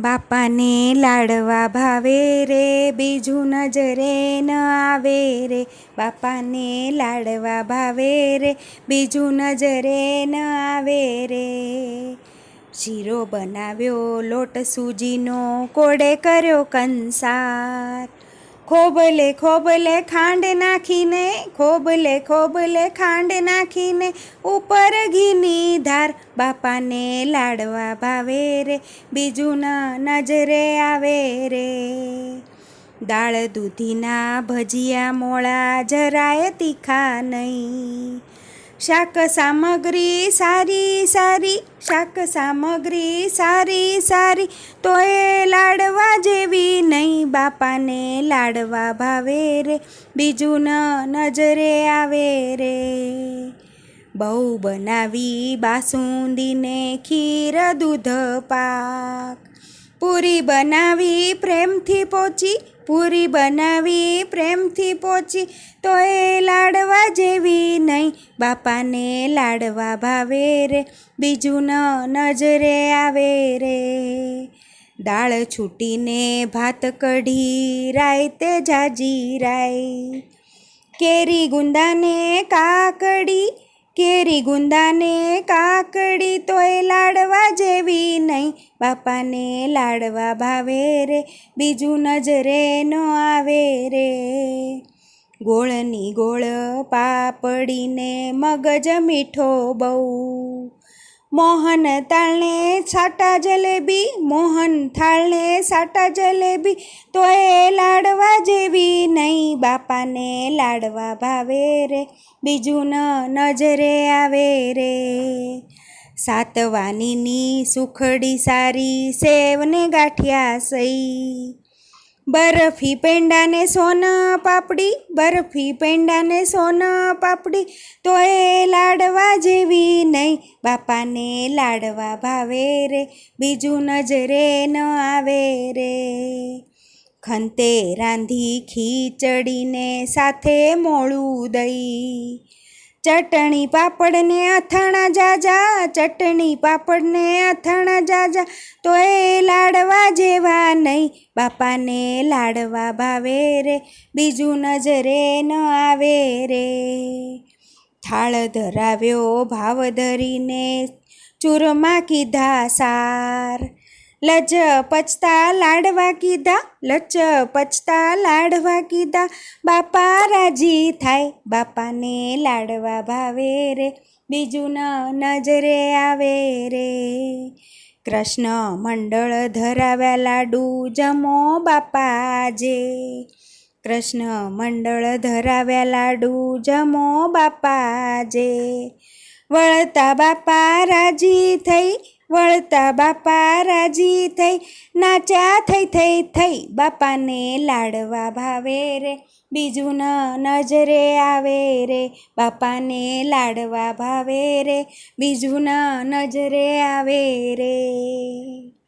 બાપાને લાડવા ભાવે રે, બીજું નજરે ન આવે રે. બાપાને લાડવા ભાવે રે, બીજું નજરે ન આવે રે. શીરો બનાવ્યો, લોટ સૂજીનો, કોડે કર્યો કંસાર. ખોબલે ખોબલે ખાંડ નાખીને, ખોબલે ખોબલે ખાંડ નાખીને ઉપર ઘીની ધાર બાપાને લાડવા ભાવે રે, બીજું ન નજરે આવે રે. દાળ દૂધીના ભજીયા મોળા જરાય તીખા નહીં. શાક સામગ્રી સારી સારી, શાક સામગ્રી સારી સારી. તો એ લાડવા જેવી નહીં બાપાને લાડવા ભાવે રે, બીજું ન નજરે આવે રે. બહુ બનાવી બાસુંદીને ખીર દૂધ પાક. પૂરી બનાવી પ્રેમથી પોચી, પૂરી બનાવી પ્રેમથી પોચી, તો એ લાડવા જેવી નહીં, બાપાને લાડવા ભાવે રે, બીજું ન નજરે આવે રે. દાળ છૂટીને ભાત કઢી રાયતે જાજી રાય. કેરી ગુંદાને કાકડી, કેરી ગુંદાને કાકડી તોય લાડવા જેવી નહીં બાપાને લાડવા ભાવે રે, બીજું નજરે ન આવે રે. ગોળની ગોળ પાપડીને મગજ મીઠો બહુ. મોહન તાળને સાટા જલેબી, મોહન થાળને સાટા જલેબી તો એ લાડવા જેવી નહીં. બાપાને લાડવા ભાવે રે, બીજું ન નજરે આવે રે. સાતવાનીની સુખડી સારી, સેવને ગાંઠિયા સઈ બરફી પેંડાને સોન પાપડી, બરફી પેંડાને સોન પાપડી તો એ લાડવા જેવી નહીં. બાપાને લાડવા ભાવે રે, બીજું નજરે ન આવે રે. ખંતે રાંધી ખીચડીને સાથે મોળું દઈ ચટણી પાપડને અથાણા જાજા, ચટણી પાપડને અથાણા જાજા. તો એ લાડવા જેવા નહીં, બાપાને લાડવા ભાવે રે, બીજું નજરે ન આવે રે. થાળ ધરાવ્યો ભાવ ધરીને, ચૂરમાં કીધા સાર. લજ પચતા લાડવા કીધા, લચ પચતા લાડવા કીધા. બાપા રાજી થાય, બાપાને લાડવા ભાવે રે, બીજું ન નજરે આવે રે. કૃષ્ણ મંડળ ધરાવ્યા લાડુ જમો બાપાજે કૃષ્ણ મંડળ ધરાવ્યા લાડુ જમો બાપાજે વળતા બાપા રાજી થઈ વળતા બાપા રાજી થઈ નાચ્યા થઈ થઈ થઈ. બાપાને લાડવા ભાવે રે, બીજું ન નજરે આવે રે. બાપાને લાડવા ભાવે રે, બીજું ન નજરે આવે રે.